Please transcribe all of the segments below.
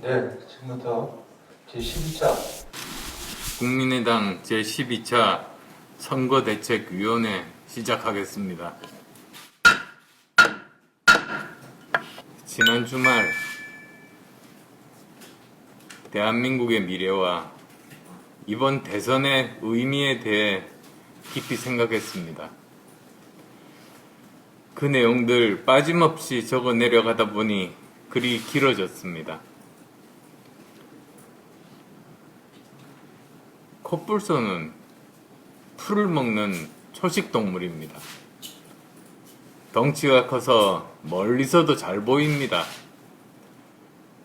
네, 지금부터 제12차 국민의당 제12차 선거대책위원회 시작하겠습니다. 지난 주말 대한민국의 미래와 이번 대선의 의미에 대해 깊이 생각했습니다. 그 내용들 빠짐없이 적어 내려가다 보니 글이 길어졌습니다. 코뿔소는 풀을 먹는 초식 동물입니다. 덩치가 커서 멀리서도 잘 보입니다.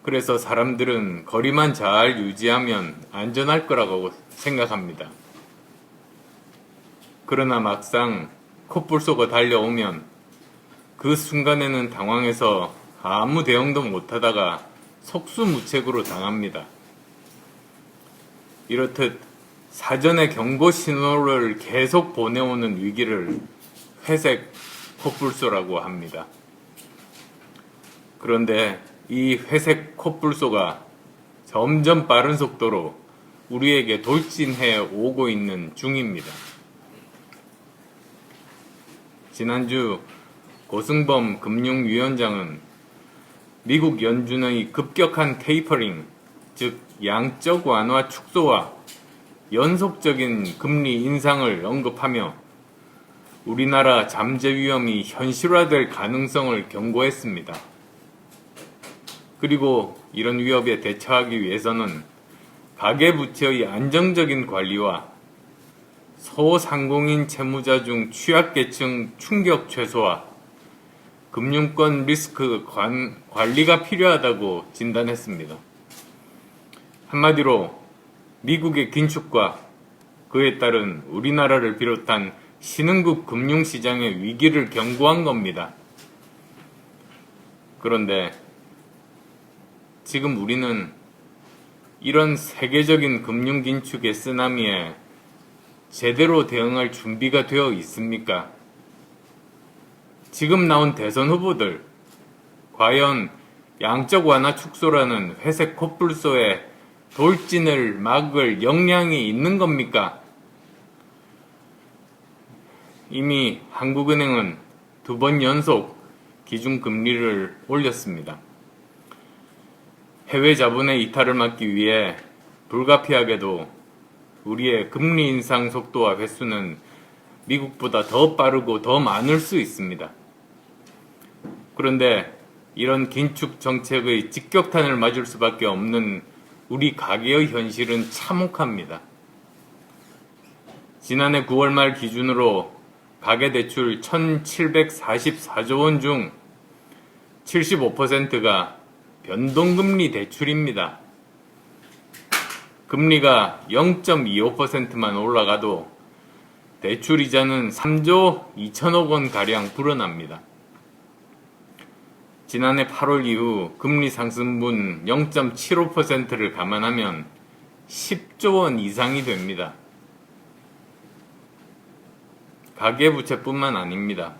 그래서 사람들은 거리만 잘 유지하면 안전할 거라고 생각합니다. 그러나 막상 코뿔소가 달려오면 그 순간에는 당황해서 아무 대응도 못하다가 속수무책으로 당합니다. 이렇듯 사전에 경고 신호를 계속 보내오는 위기를 회색 코뿔소라고 합니다. 그런데 이 회색 코뿔소가 점점 빠른 속도로 우리에게 돌진해 오고 있는 중입니다. 지난주 고승범 금융위원장은 미국 연준의 급격한 테이퍼링, 즉 양적 완화 축소와 연속적인 금리 인상을 언급하며 우리나라 잠재 위험이 현실화될 가능성을 경고했습니다. 그리고 이런 위협에 대처하기 위해서는 가계부채의 안정적인 관리와 소상공인 채무자 중 취약계층 충격 최소화, 금융권 리스크 관, 관리가 필요하다고 진단했습니다. 한마디로 미국의 긴축과 그에 따른 우리나라를 비롯한 신흥국 금융시장의 위기를 경고한 겁니다. 그런데 지금 우리는 이런 세계적인 금융 긴축의 쓰나미에 제대로 대응할 준비가 되어 있습니까? 지금 나온 대선 후보들, 과연 양적 완화 축소라는 회색 코뿔소의 돌진을 막을 역량이 있는 겁니까? 이미 한국은행은 두 번 연속 기준금리를 올렸습니다. 해외 자본의 이탈을 막기 위해 불가피하게도 우리의 금리 인상 속도와 횟수는 미국보다 더 빠르고 더 많을 수 있습니다. 그런데 이런 긴축 정책의 직격탄을 맞을 수밖에 없는 우리 가계의 현실은 참혹합니다. 지난해 9월 말 기준으로 가계 대출 1744조 원 중 75%가 변동금리 대출입니다. 금리가 0.25%만 올라가도 대출 이자는 3조 2천억 원 가량 불어납니다. 지난해 8월 이후 금리 상승분 0.75%를 감안하면 10조 원 이상이 됩니다. 가계부채뿐만 아닙니다.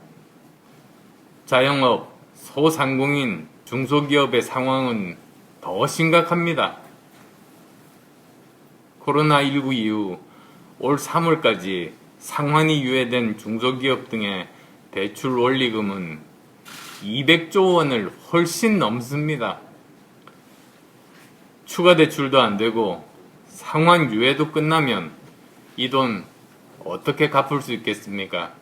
자영업, 소상공인, 중소기업의 상황은 더 심각합니다. 코로나19 이후 올 3월까지 상환이 유예된 중소기업 등의 대출 원리금은 200조 원을 훨씬 넘습니다. 추가 대출도 안 되고 상환 유예도 끝나면 이 돈 어떻게 갚을 수 있겠습니까?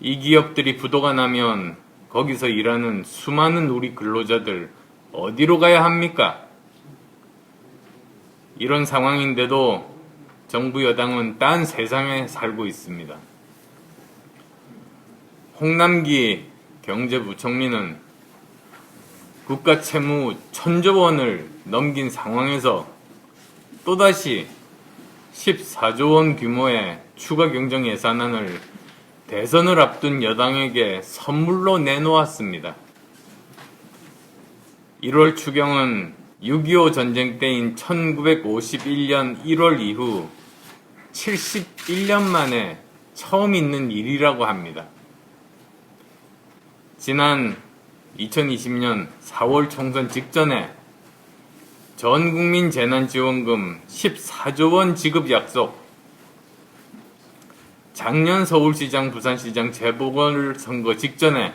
이 기업들이 부도가 나면 거기서 일하는 수많은 우리 근로자들 어디로 가야 합니까? 이런 상황인데도 정부 여당은 딴 세상에 살고 있습니다. 홍남기 경제부총리는 국가 채무 천조 원을 넘긴 상황에서 또다시 14조 원 규모의 추가 경정 예산안을 대선을 앞둔 여당에게 선물로 내놓았습니다. 1월 추경은 6.25 전쟁 때인 1951년 1월 이후 71년 만에 처음 있는 일이라고 합니다. 지난 2020년 4월 총선 직전에 전 국민 재난지원금 14조 원 지급 약속, 작년 서울시장, 부산시장 재보궐선거 직전에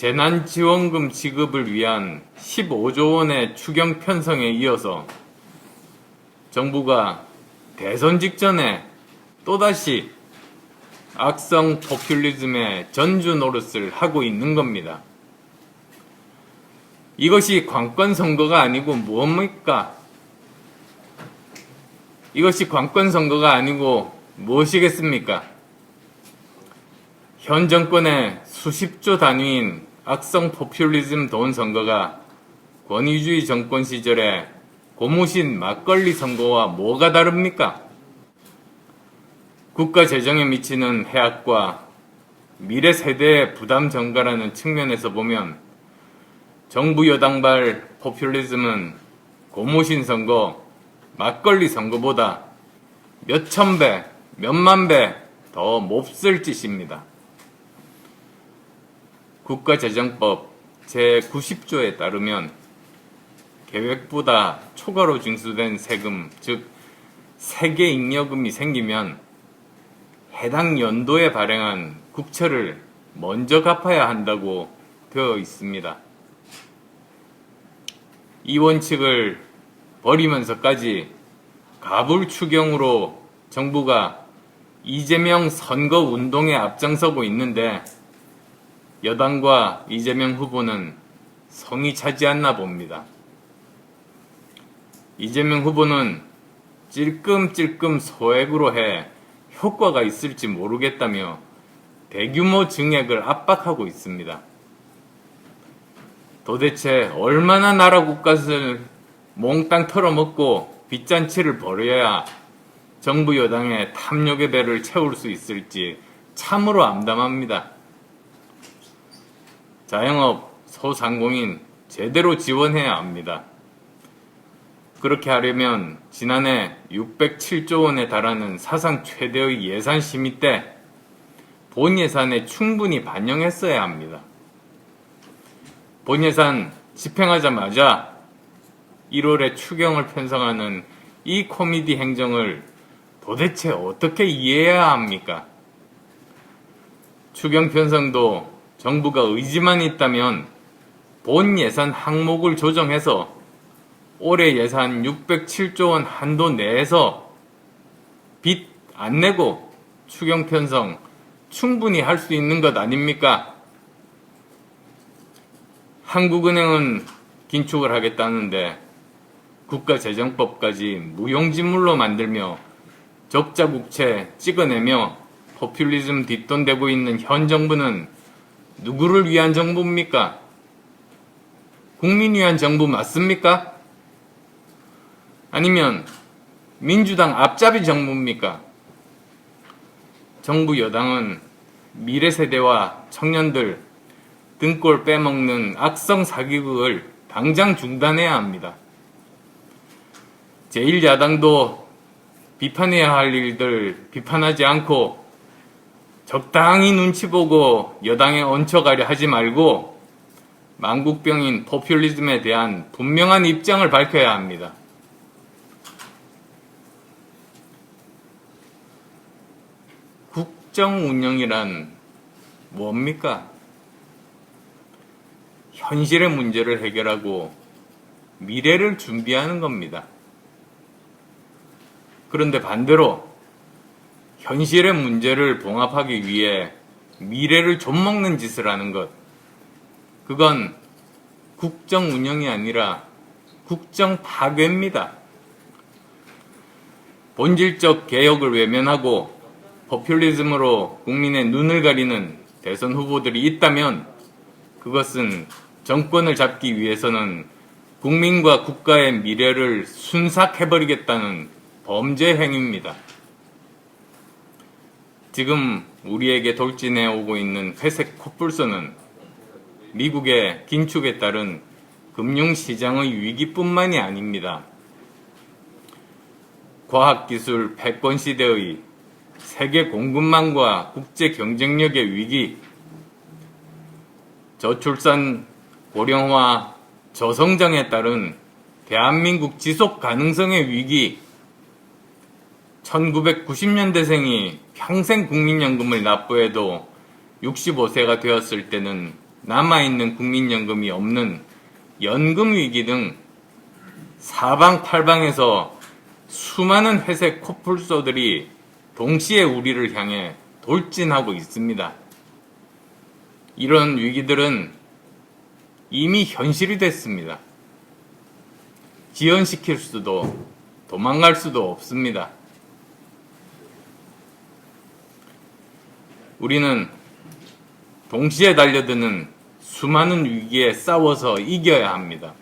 재난지원금 지급을 위한 15조 원의 추경 편성에 이어서 정부가 대선 직전에 또다시 악성 포퓰리즘의 전주 노릇을 하고 있는 겁니다. 이것이 관건 선거가 아니고 무엇입니까? 이것이 관건 선거가 아니고 무엇이겠습니까? 현 정권의 수십조 단위인 악성 포퓰리즘 돈 선거가 권위주의 정권 시절에 고무신 막걸리 선거와 뭐가 다릅니까? 국가 재정에 미치는 해악과 미래 세대의 부담 전가라는 측면에서 보면 정부 여당발 포퓰리즘은 고무신 선거, 막걸리 선거보다 몇천 배, 몇만 배 더 몹쓸 짓입니다. 국가재정법 제90조에 따르면 계획보다 초과로 징수된 세금, 즉 세계 잉여금이 생기면 해당 연도에 발행한 국채를 먼저 갚아야 한다고 되어 있습니다. 이 원칙을 버리면서까지 가불 추경으로 정부가 이재명 선거 운동에 앞장서고 있는데 여당과 이재명 후보는 성이 차지 않나 봅니다. 이재명 후보는 찔끔찔끔 소액으로 해 효과가 있을지 모르겠다며 대규모 증액을 압박하고 있습니다. 도대체 얼마나 나라 국가를 몽땅 털어먹고 빚잔치를 벌여야 정부 여당의 탐욕의 배를 채울 수 있을지 참으로 암담합니다. 자영업, 소상공인 제대로 지원해야 합니다. 그렇게 하려면 지난해 607조 원에 달하는 사상 최대의 예산 심의 때 본 예산에 충분히 반영했어야 합니다. 본 예산 집행하자마자 1월에 추경을 편성하는 이 코미디 행정을 도대체 어떻게 이해해야 합니까? 추경 편성도 정부가 의지만 있다면 본 예산 항목을 조정해서 올해 예산 607조 원 한도 내에서 빚 안 내고 추경 편성 충분히 할 수 있는 것 아닙니까? 한국은행은 긴축을 하겠다는데 국가재정법까지 무용지물로 만들며 적자 국채 찍어내며 포퓰리즘 뒷돈되고 있는 현 정부는 누구를 위한 정부입니까? 국민 위한 정부 맞습니까? 아니면 민주당 앞잡이 정부입니까? 정부 여당은 미래 세대와 청년들 등골 빼먹는 악성 사기극을 당장 중단해야 합니다. 제1야당도 비판해야 할 일들 비판하지 않고 적당히 눈치 보고 여당에 얹혀가려 하지 말고 망국병인 포퓰리즘에 대한 분명한 입장을 밝혀야 합니다. 국정 운영이란 뭡니까? 현실의 문제를 해결하고 미래를 준비하는 겁니다. 그런데 반대로 현실의 문제를 봉합하기 위해 미래를 좀먹는 짓을 하는 것. 그건 국정 운영이 아니라 국정 파괴입니다. 본질적 개혁을 외면하고 포퓰리즘으로 국민의 눈을 가리는 대선 후보들이 있다면 그것은 정권을 잡기 위해서는 국민과 국가의 미래를 순삭해버리겠다는 범죄 행위입니다. 지금 우리에게 돌진해 오고 있는 회색 코뿔소는 미국의 긴축에 따른 금융시장의 위기뿐만이 아닙니다. 과학기술 패권 시대의 세계 공급망과 국제 경쟁력의 위기, 저출산 고령화 저성장에 따른 대한민국 지속 가능성의 위기, 1990년대생이 평생 국민연금을 납부해도 65세가 되었을 때는 남아있는 국민연금이 없는 연금 위기 등 사방팔방에서 수많은 회색 코뿔소들이 동시에 우리를 향해 돌진하고 있습니다. 이런 위기들은 이미 현실이 됐습니다. 지연시킬 수도 도망갈 수도 없습니다. 우리는 동시에 달려드는 수많은 위기에 싸워서 이겨야 합니다.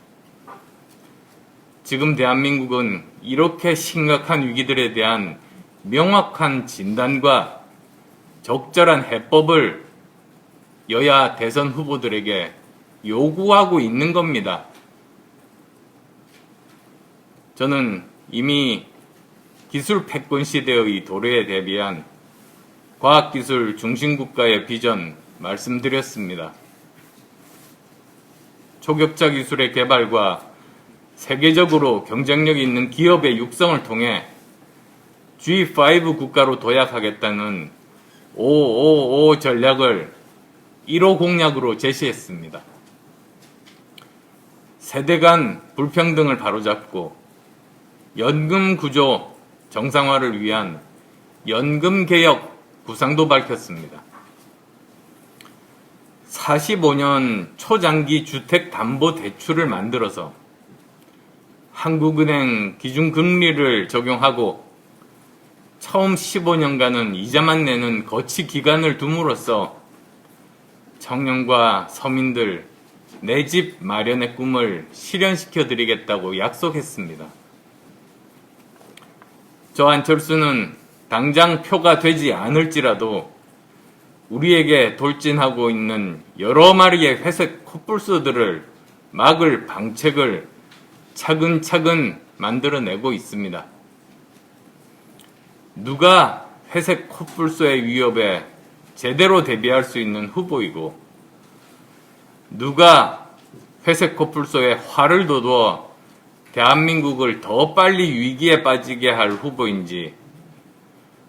지금 대한민국은 이렇게 심각한 위기들에 대한 명확한 진단과 적절한 해법을 여야 대선 후보들에게 요구하고 있는 겁니다. 저는 이미 기술 패권 시대의 도래에 대비한 과학기술 중심국가의 비전 말씀드렸습니다. 초격차 기술의 개발과 세계적으로 경쟁력 있는 기업의 육성을 통해 G5 국가로 도약하겠다는 555 전략을 1호 공약으로 제시했습니다. 세대 간 불평등을 바로잡고 연금 구조 정상화를 위한 연금 개혁 구상도 밝혔습니다. 45년 초장기 주택 담보 대출을 만들어서 한국은행 기준금리를 적용하고 처음 15년간은 이자만 내는 거치 기간을 둠으로써 청년과 서민들 내 집 마련의 꿈을 실현시켜 드리겠다고 약속했습니다. 저 안철수는 당장 표가 되지 않을지라도 우리에게 돌진하고 있는 여러 마리의 회색 코뿔소들을 막을 방책을 차근차근 만들어내고 있습니다. 누가 회색 코뿔소의 위협에 제대로 대비할 수 있는 후보이고 누가 회색 코뿔소의 활을 돋워 대한민국을 더 빨리 위기에 빠지게 할 후보인지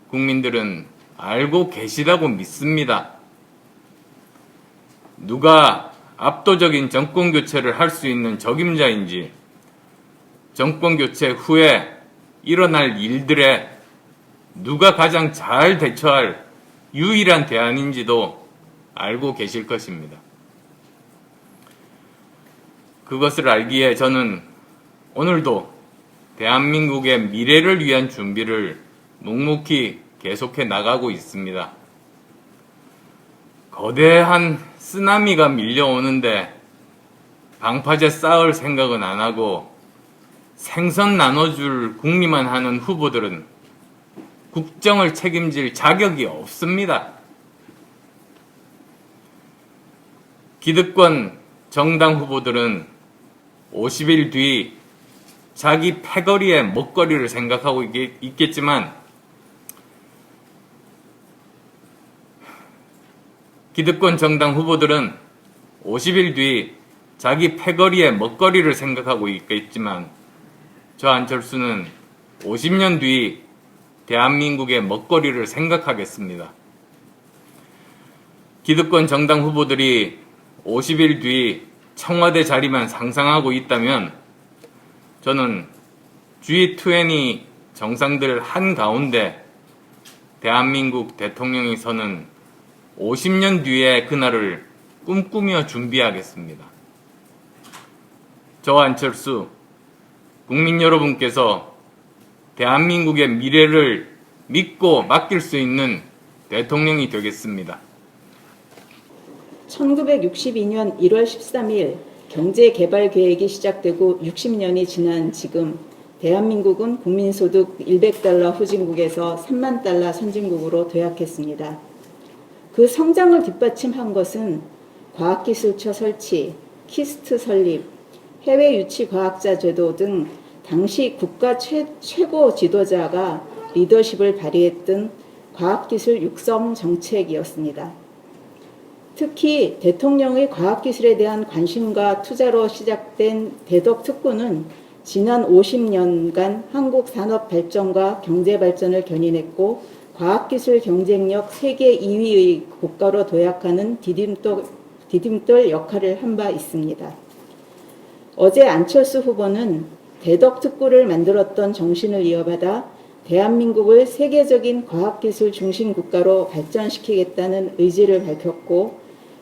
국민들은 알고 계시다고 믿습니다. 누가 압도적인 정권 교체를 할 수 있는 적임자인지 정권 교체 후에 일어날 일들에 누가 가장 잘 대처할 유일한 대안인지도 알고 계실 것입니다. 그것을 알기에 저는 오늘도 대한민국의 미래를 위한 준비를 묵묵히 계속해 나가고 있습니다. 거대한 쓰나미가 밀려오는데 방파제 쌓을 생각은 안 하고 생선 나눠줄 궁리만 하는 후보들은 국정을 책임질 자격이 없습니다. 기득권 정당 후보들은 50일 뒤 자기 패거리의 먹거리를 생각하고 있겠- 있겠지만 기득권 정당 후보들은 50일 뒤 자기 패거리의 먹거리를 생각하고 있겠지만 저 안철수는 50년 뒤 대한민국의 먹거리를 생각하겠습니다. 기득권 정당 후보들이 50일 뒤 청와대 자리만 상상하고 있다면 저는 G20 정상들 한가운데 대한민국 대통령이 서는 50년 뒤의 그날을 꿈꾸며 준비하겠습니다. 저 안철수, 국민 여러분께서 대한민국의 미래를 믿고 맡길 수 있는 대통령이 되겠습니다. 1962년 1월 13일 경제개발계획이 시작되고 60년이 지난 지금 대한민국은 국민소득 100달러 후진국에서 3만 달러 선진국으로 도약했습니다. 그 성장을 뒷받침한 것은 과학기술처 설치, 키스트 설립, 해외 유치 과학자 제도 등 당시 국가 최, 최고 지도자가 리더십을 발휘했던 과학기술 육성 정책이었습니다. 특히 대통령의 과학기술에 대한 관심과 투자로 시작된 대덕특구는 지난 50년간 한국 산업 발전과 경제 발전을 견인했고 과학기술 경쟁력 세계 2위의 국가로 도약하는 디딤돌, 디딤돌 역할을 한 바 있습니다. 어제 안철수 후보는 대덕특구를 만들었던 정신을 이어받아 대한민국을 세계적인 과학기술 중심 국가로 발전시키겠다는 의지를 밝혔고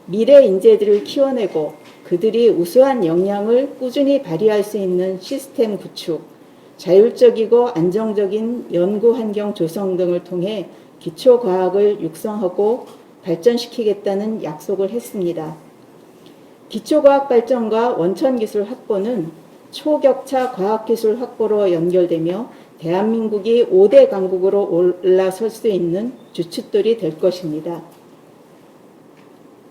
미래 인재들을 키워내고 그들이 우수한 역량을 꾸준히 발휘할 수 있는 시스템 구축, 자율적이고 안정적인 연구 환경 조성 등을 통해 기초 과학을 육성하고 발전시키겠다는 약속을 했습니다. 기초과학 발전과 원천 기술 확보는 초격차 과학기술 확보로 연결되며 대한민국이 5대 강국으로 올라설 수 있는 주춧돌이 될 것입니다.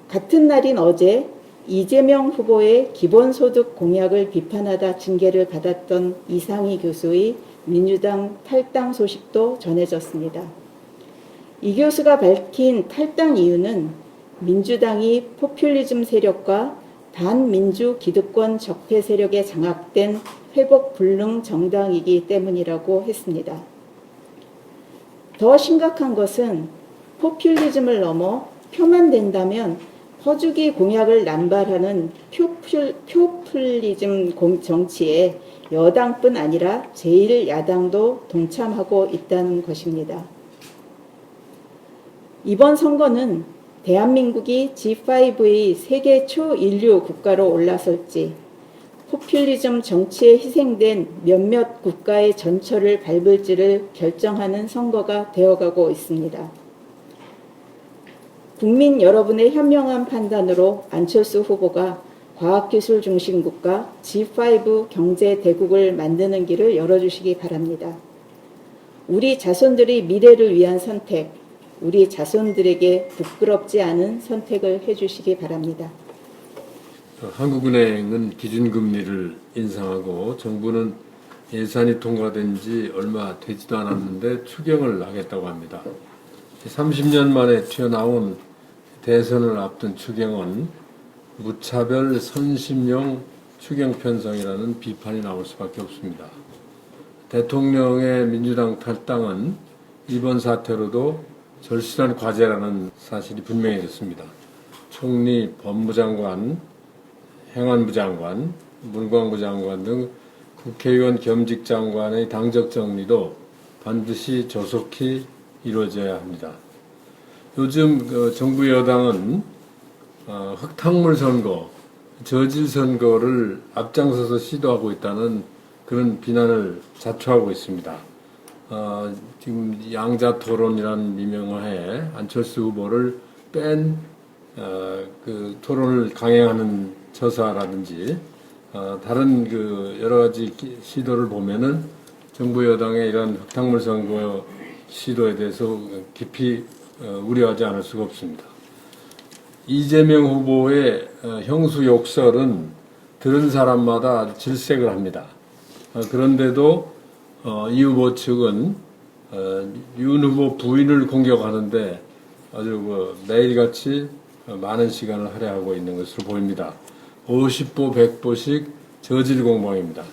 같은 날인 어제 이재명 후보의 기본소득 공약을 비판하다 징계를 받았던 이상희 교수의 민주당 탈당 소식도 전해졌습니다. 이 교수가 밝힌 탈당 이유는 민주당이 포퓰리즘 세력과 반민주 기득권 적폐 세력에 장악된 회복 불능 정당이기 때문이라고 했습니다. 더 심각한 것은 포퓰리즘을 넘어 표만 된다면 퍼주기 공약을 남발하는 표퓰리즘 공- 정치에 여당뿐 아니라 제1야당도 동참하고 있다는 것입니다. 이번 선거는 대한민국이 G5의 세계 초인류 국가로 올라설지 포퓰리즘 정치에 희생된 몇몇 국가의 전철을 밟을지를 결정하는 선거가 되어가고 있습니다. 국민 여러분의 현명한 판단으로 안철수 후보가 과학기술 중심 국가 G5 경제 대국을 만드는 길을 열어주시기 바랍니다. 우리 자손들의 미래를 위한 선택, 우리 자손들에게 부끄럽지 않은 선택을 해주시기 바랍니다. 한국은행은 기준금리를 인상하고 정부는 예산이 통과된 지 얼마 되지도 않았는데 추경을 하겠다고 합니다. 30년 만에 튀어나온 대선을 앞둔 추경은 무차별 선심용 추경 편성이라는 비판이 나올 수밖에 없습니다. 대통령의 민주당 탈당은 이번 사태로도 절실한 과제라는 사실이 분명해졌습니다. 총리, 법무장관, 행안부 장관, 문광부 장관 등 국회의원 겸직 장관의 당적 정리도 반드시 조속히 이루어져야 합니다. 요즘 그 정부 여당은 어, 흙탕물 선거, 저질 선거를 앞장서서 시도하고 있다는 그런 비난을 자초하고 있습니다. 어, 지금 양자 토론이라는 미명하에 안철수 후보를 뺀 어, 그 토론을 강행하는 처사라든지 어, 다른 그 여러 가지 기- 시도를 보면은 정부 여당의 이런 흙탕물 선거 시도에 대해서 깊이 어, 우려하지 않을 수가 없습니다. 이재명 후보의 어, 형수 욕설은 들은 사람마다 질색을 합니다. 어, 그런데도 어, 이 후보 측은 어, 윤 후보 부인을 공격하는데 아주 그 매일같이 어, 많은 시간을 할애하고 있는 것으로 보입니다. 50보 100보씩 저질 공방입니다.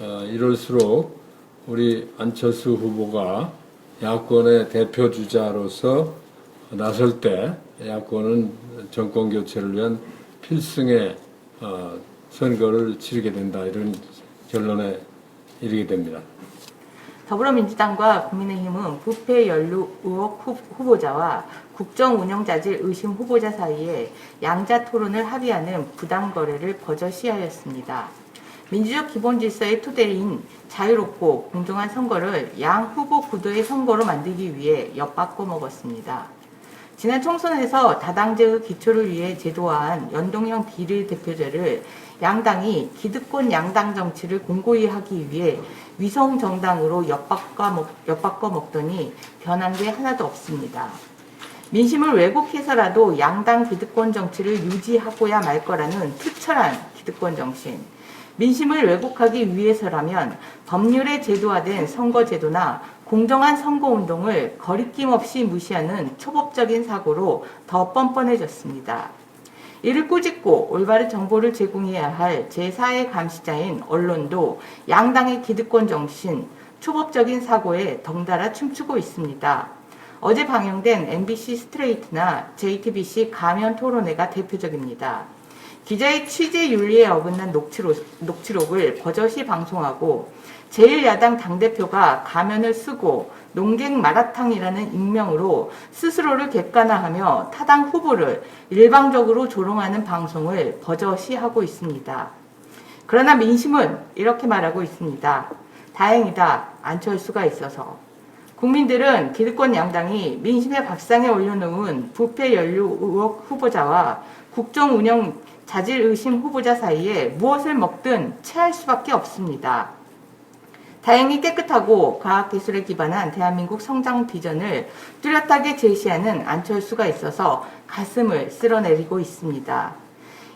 어, 이럴수록 우리 안철수 후보가 야권의 대표 주자로서 나설 때 야권은 정권 교체를 위한 필승의 어, 선거를 치르게 된다 이런 결론에 이르게 됩니다. 더불어민주당과 국민의힘은 부패 연루 의혹 후- 후보자와 국정 운영 자질 의심 후보자 사이에 양자 토론을 합의하는 부당 거래를 버젓이 하였습니다. 민주적 기본 질서의 토대인 자유롭고 공정한 선거를 양 후보 구도의 선거로 만들기 위해 엿바꿔 먹었습니다. 지난 총선에서 다당제의 기초를 위해 제도화한 연동형 비례 대표제를 양당이 기득권 양당 정치를 공고히 하기 위해 위성 정당으로 엿바꿔 먹더니 변한 게 하나도 없습니다. 민심을 왜곡해서라도 양당 기득권 정치를 유지하고야 말 거라는 투철한 기득권 정신. 민심을 왜곡하기 위해서라면 법률에 제도화된 선거제도나 공정한 선거운동을 거리낌 없이 무시하는 초법적인 사고로 더 뻔뻔해졌습니다. 이를 꾸짖고 올바른 정보를 제공해야 할 제4의 감시자인 언론도 양당의 기득권 정신, 초법적인 사고에 덩달아 춤추고 있습니다. 어제 방영된 MBC 스트레이트나 JTBC 가면 토론회가 대표적입니다. 기자의 취재 윤리에 어긋난 녹취록, 녹취록을 버젓이 방송하고 제1야당 당대표가 가면을 쓰고 농객 마라탕이라는 익명으로 스스로를 객관화하며 타당 후보를 일방적으로 조롱하는 방송을 버젓이 하고 있습니다. 그러나 민심은 이렇게 말하고 있습니다. 다행이다. 안철수가 있어서. 국민들은 기득권 양당이 민심의 밥상에 올려놓은 부패 연루 의혹 후보자와 국정 운영 자질 의심 후보자 사이에 무엇을 먹든 체할 수밖에 없습니다. 다행히 깨끗하고 과학기술에 기반한 대한민국 성장 비전을 뚜렷하게 제시하는 안철수가 있어서 가슴을 쓸어내리고 있습니다.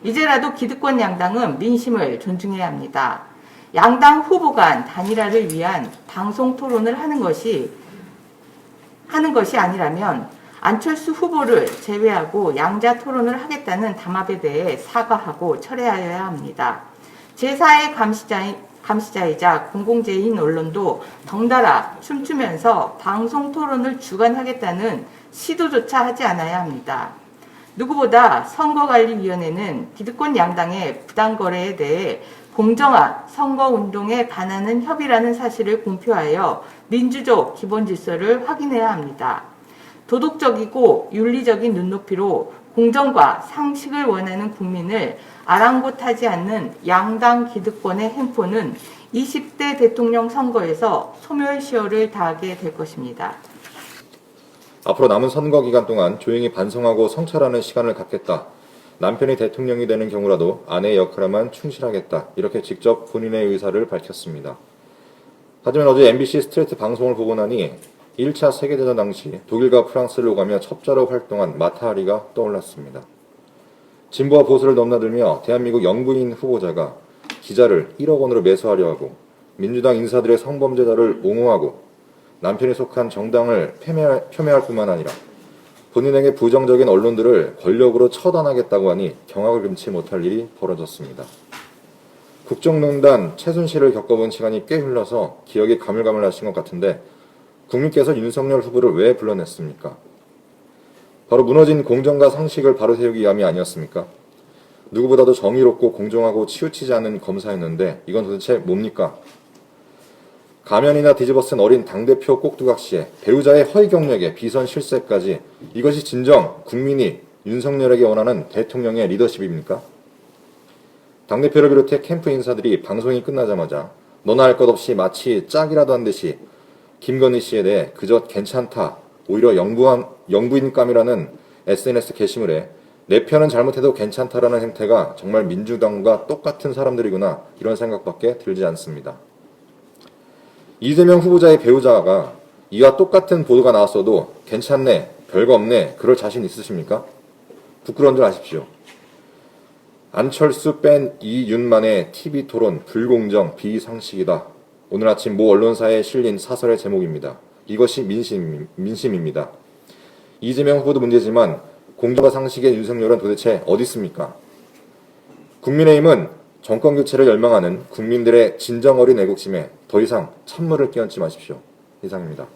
이제라도 기득권 양당은 민심을 존중해야 합니다. 양당 후보 간 단일화를 위한 방송 토론을 하는 것이 하는 것이 아니라면 안철수 후보를 제외하고 양자 토론을 하겠다는 담합에 대해 사과하고 철회하여야 합니다. 제4의 감시자인, 감시자이자 공공재인 언론도 덩달아 춤추면서 방송 토론을 주관하겠다는 시도조차 하지 않아야 합니다. 누구보다 선거관리위원회는 기득권 양당의 부당거래에 대해 공정한 선거운동에 반하는 협의라는 사실을 공표하여 민주적 기본 질서를 확인해야 합니다. 도덕적이고 윤리적인 눈높이로 공정과 상식을 원하는 국민을 아랑곳하지 않는 양당 기득권의 행포는 20대 대통령 선거에서 소멸시효를 다하게 될 것입니다. 앞으로 남은 선거 기간 동안 조용히 반성하고 성찰하는 시간을 갖겠다. 남편이 대통령이 되는 경우라도 아내의 역할에만 충실하겠다. 이렇게 직접 본인의 의사를 밝혔습니다. 하지만 어제 MBC 스트레이트 방송을 보고 나니 1차 세계대전 당시 독일과 프랑스를 오가며 첩자로 활동한 마타하리가 떠올랐습니다. 진보와 보수를 넘나들며 대한민국 영부인 후보자가 기자를 1억 원으로 매수하려 하고 민주당 인사들의 성범죄자를 옹호하고 남편이 속한 정당을 폄훼할, 폄훼할 뿐만 아니라 본인에게 부정적인 언론들을 권력으로 처단하겠다고 하니 경악을 금치 못할 일이 벌어졌습니다. 국정농단 최순실을 겪어본 시간이 꽤 흘러서 기억이 가물가물하신 것 같은데 국민께서 윤석열 후보를 왜 불러냈습니까? 바로 무너진 공정과 상식을 바로 세우기 위함이 아니었습니까? 누구보다도 정의롭고 공정하고 치우치지 않은 검사였는데 이건 도대체 뭡니까? 가면이나 뒤집어 쓴 어린 당대표 꼭두각시에 배우자의 허위 경력에 비선 실세까지 이것이 진정 국민이 윤석열에게 원하는 대통령의 리더십입니까? 당대표를 비롯해 캠프 인사들이 방송이 끝나자마자 너나 할 것 없이 마치 짝이라도 한 듯이 김건희 씨에 대해 그저 괜찮다, 오히려 영부한, 영부인감이라는 SNS 게시물에 내 편은 잘못해도 괜찮다라는 행태가 정말 민주당과 똑같은 사람들이구나 이런 생각밖에 들지 않습니다. 이재명 후보자의 배우자가 이와 똑같은 보도가 나왔어도 괜찮네, 별거 없네, 그럴 자신 있으십니까? 부끄러운 줄 아십시오. 안철수 뺀 이윤만의 TV 토론 불공정 비상식이다. 오늘 아침 모 언론사에 실린 사설의 제목입니다. 이것이 민심, 민심입니다. 이재명 후보도 문제지만 공정과 상식의 윤석열은 도대체 어디 있습니까? 국민의힘은 정권 교체를 열망하는 국민들의 진정 어린 애국심에 더 이상 찬물을 끼얹지 마십시오. 이상입니다.